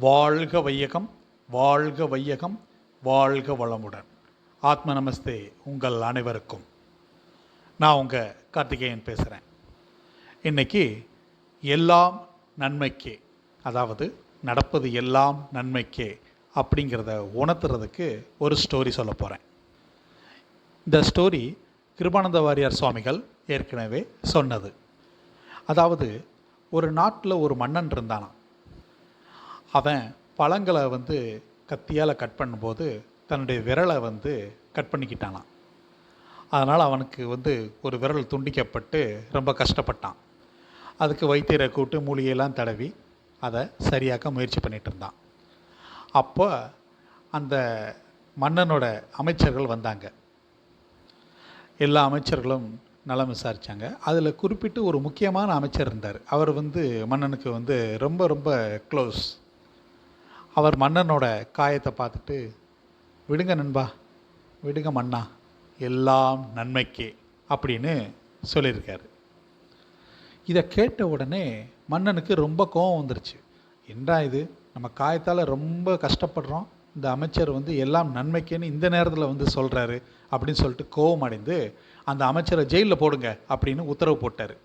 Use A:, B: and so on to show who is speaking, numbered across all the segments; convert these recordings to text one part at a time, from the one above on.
A: வாழ்க வையகம் வாழ்க வையகம் வாழ்க வளமுடன். ஆத்ம நமஸ்தே உங்கள் அனைவருக்கும். நான் உங்கள் கார்த்திகேயன் பேசுகிறேன் இன்னைக்கு எல்லாம் நன்மைக்கே அதாவது நடப்பது எல்லாம் நன்மைக்கே அப்படிங்கிறத உணர்த்துறதுக்கு ஒரு ஸ்டோரி சொல்ல போகிறேன் இந்த ஸ்டோரி கிருபானந்த வாரியார் சுவாமிகள் ஏற்கனவே சொன்னது. அதாவது ஒரு நாட்டில் ஒரு மன்னன் இருந்தானா அவன் பழங்களை வந்து கத்தியால் கட் பண்ணும்போது தன்னுடைய விரலை வந்து கட் பண்ணிக்கிட்டானான் அதனால் அவனுக்கு வந்து ஒரு விரல் துண்டிக்கப்பட்டு ரொம்ப கஷ்டப்பட்டான். அதுக்கு வைத்தியரை கூப்பிட்டு மூலிகையெல்லாம் தடவி அதை சரியாக்க முயற்சி பண்ணிகிட்டு இருந்தான். அப்போ அந்த மன்னனோட அமைச்சர்கள் வந்தாங்க. எல்லா அமைச்சர்களும் நலம் விசாரித்தாங்க அதில் குறிப்பிட்டு ஒரு முக்கியமான அமைச்சர் இருந்தார். அவர் வந்து மன்னனுக்கு வந்து ரொம்ப ரொம்ப க்ளோஸ் அவர் மன்னனோட காயத்தை பார்த்துட்டு விடுங்க நண்பா விடுங்க மன்னா எல்லாம் நன்மைக்கே அப்படின்னு சொல்லியிருக்காரு. இதை கேட்ட உடனே மன்னனுக்கு ரொம்ப கோபம் வந்துருச்சு. என்ன இது? நம்ம காயத்தால் ரொம்ப கஷ்டப்படுறோம். இந்த அமைச்சர் வந்து எல்லாம் நன்மைக்கேன்னு இந்த நேரத்தில் வந்து சொல்கிறாரு அப்படின்னு சொல்லிட்டு கோபம் அடைந்து அந்த அமைச்சரை ஜெயிலில் போடுங்க அப்படின்னு உத்தரவு போட்டார்.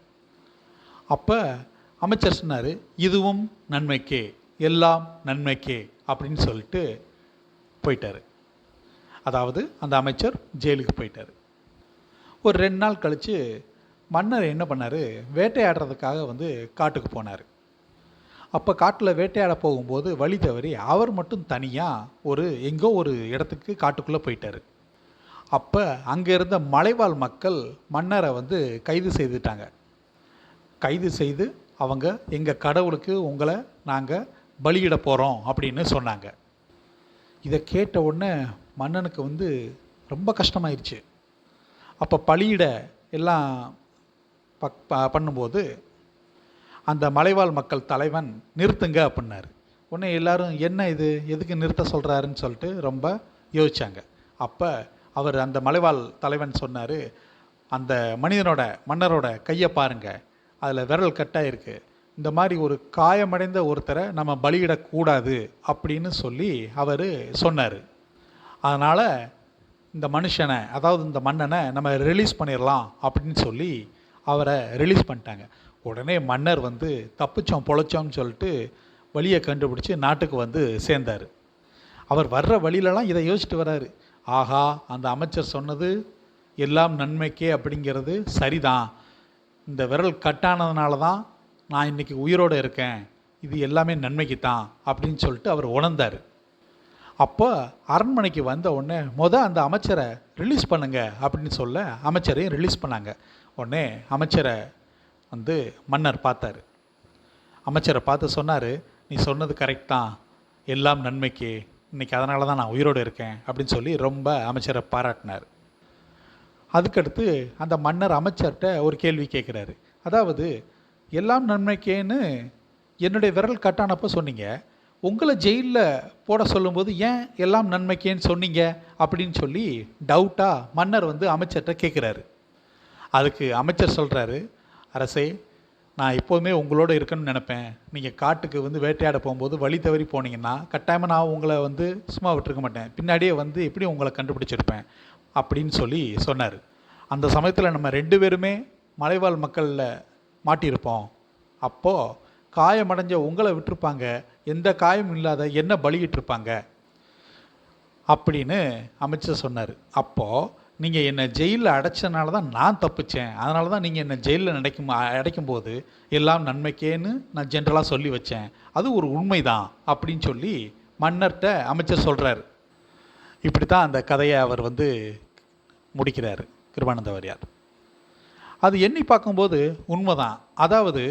A: அப்போ அமைச்சர் சொன்னார் இதுவும் நன்மைக்கே எல்லாம் நன்மைக்கே அப்படின்னு சொல்லிட்டு போயிட்டார். அதாவது அந்த அமைச்சர் ஜெயிலுக்கு போயிட்டார். ஒரு ரெண்டு நாள் கழித்து மன்னர் என்ன பண்ணார்? வேட்டையாடுறதுக்காக வந்து காட்டுக்கு போனார். அப்போ காட்டில் வேட்டையாட போகும்போது வழி தவறி அவர் மட்டும் தனியாக ஒரு எங்கோ ஒரு இடத்துக்கு காட்டுக்குள்ளே போயிட்டார். அப்போ அங்கே இருந்த மலைவாழ் மக்கள் மன்னரை வந்து கைது செய்துட்டாங்க. கைது செய்து அவங்க எங்கள் கடவுளுக்கு உங்களை நாங்கள் பலியிட போகிறோம் அப்படின்னு சொன்னாங்க. இதை கேட்ட உடனே மன்னனுக்கு வந்து ரொம்ப கஷ்டமாயிருச்சு. அப்போ பலியிட எல்லாம் பக் ப- பண்ணும்போது அந்த மலைவாழ் மக்கள் தலைவன் நிறுத்துங்க அப்படின்னாரு. உடனே எல்லாரும் என்ன இது? எதுக்கு நிறுத்த சொல்கிறாருன்னு சொல்லிட்டு ரொம்ப யோசித்தாங்க அப்போ அவர் அந்த மலைவாழ் தலைவன் சொன்னார் அந்த மனிதனோட மன்னரோட கையை பாருங்க. அதில் விரல் கட்டாக இருக்குது இந்த மாதிரி ஒரு காயமடைந்த ஒருத்தரை நம்ம பலியிடக்கூடாது அப்படின்னு சொல்லி அவர் சொன்னார். அதனால் இந்த மனுஷனை அதாவது இந்த மன்னனை நம்ம ரிலீஸ் பண்ணிடலாம் அப்படின்னு சொல்லி அவரை ரிலீஸ் பண்ணிட்டாங்க. உடனே மன்னர் வந்து தப்பிச்சோம் பொழைச்சோம்னு சொல்லிட்டு வழியை கண்டுபிடிச்சி நாட்டுக்கு வந்து சேர்ந்தார். அவர் வர்ற வழியிலலாம் இதை யோசிச்சுட்டு வர்றாரு. ஆஹா அந்த அமைச்சர் சொன்னது எல்லாம் நன்மைக்கே அப்படிங்கிறது சரிதான். இந்த விரல் கட்டானதுனால தான் நான் இன்னைக்கு உயிரோடு இருக்கேன். இது எல்லாமே நன்மைக்கு தான் அப்படின்னு சொல்லிட்டு அவர் உணர்ந்தார். அப்போ அரண்மனைக்கு வந்த உடனே மொதல் அந்த அமைச்சரை ரிலீஸ் பண்ணுங்க அப்படின்னு சொல்ல அமைச்சரையும் ரிலீஸ் பண்ணாங்க. உடனே அமைச்சரை வந்து மன்னர் பார்த்தாரு. அமைச்சரை பார்த்து சொன்னார் நீ சொன்னது கரெக்ட் தான். எல்லாம் நன்மைக்கு. இன்றைக்கி அதனால தான் நான் உயிரோடு இருக்கேன் அப்படின்னு சொல்லி ரொம்ப அமைச்சரை பாராட்டினார். அதுக்கடுத்து அந்த மன்னர் அமைச்சர்கிட்ட ஒரு கேள்வி கேட்குறாரு. அதாவது எல்லாம் நன்மைக்கேன்னு என்னுடைய விரல் கட்டானப்போ சொன்னீங்க. உங்களை ஜெயிலில் போட சொல்லும்போது ஏன் எல்லாம் நன்மைக்கேன்னு சொன்னீங்க? அப்படின்னு சொல்லி டவுட்டாக மன்னர் வந்து அமைச்சர்கிட்ட கேட்குறாரு அதுக்கு அமைச்சர் சொல்கிறாரு அரசே நான் எப்போதுமே உங்களோட இருக்கணும்னு நினப்பேன். நீங்கள் காட்டுக்கு வந்து வேட்டையாட போகும்போது வழி தவறி போனீங்கன்னா கட்டாயமாக நான் உங்களை வந்து சும்மா விட்டுருக்க மாட்டேன். பின்னாடியே வந்து எப்படி உங்களை கண்டுபிடிச்சிருப்பேன்? அப்படின்னு சொல்லி சொன்னார். அந்த சமயத்தில் நம்ம ரெண்டு பேருமே மலைவாழ் மக்களில் மாட்டியிருப்போம். அப்போது காயமடைஞ்ச உங்களை விட்டிருப்பாங்க. எந்த காயமும் இல்லாத என்ன பலியிட்டிருப்பாங்க. அப்படின்னு அமைச்சர் சொன்னார். அப்போது நீங்கள் என்னை ஜெயிலில் அடைச்சனால தான் நான் தப்பிச்சேன். அதனால தான் நீங்கள் என்னை ஜெயிலில் நினைக்கும் அடைக்கும் போது எல்லாம் நன்மைக்கேன்னு நான் ஜென்ரலாக சொல்லி வச்சேன். அது ஒரு உண்மை தான் அப்படின்னு சொல்லி மன்னர்கிட்ட அமைச்சர் சொல்கிறார் இப்படி தான் அந்த கதையை அவர் வந்து முடிக்கிறார். கிருபானந்த வாரியார் அது எண்ணி பார்க்கும்போது உண்மைதான். அதாவது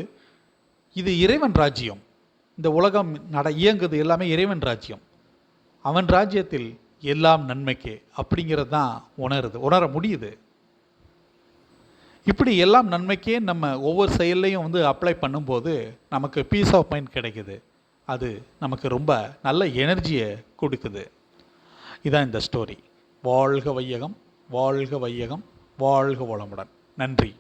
A: இது இறைவன் ராஜ்யம். இந்த உலகம் நட இயங்குது எல்லாமே இறைவன் ராஜ்யம். அவன் ராஜ்யத்தில் எல்லாம் நன்மைக்கே அப்படிங்கிறது தான் உணருது உணர முடியுது. இப்படி எல்லாம் நன்மைக்கே நம்ம ஒவ்வொரு செயல்லையும் வந்து அப்ளை பண்ணும்போது நமக்கு பீஸ் ஆஃப் மைண்ட் கிடைக்குது. அது நமக்கு ரொம்ப நல்ல எனர்ஜியை கொடுக்குது. இதான் இந்த ஸ்டோரி வாழ்க வையகம் வாழ்க வையகம் வாழ்க வளமுடன். நன்றி.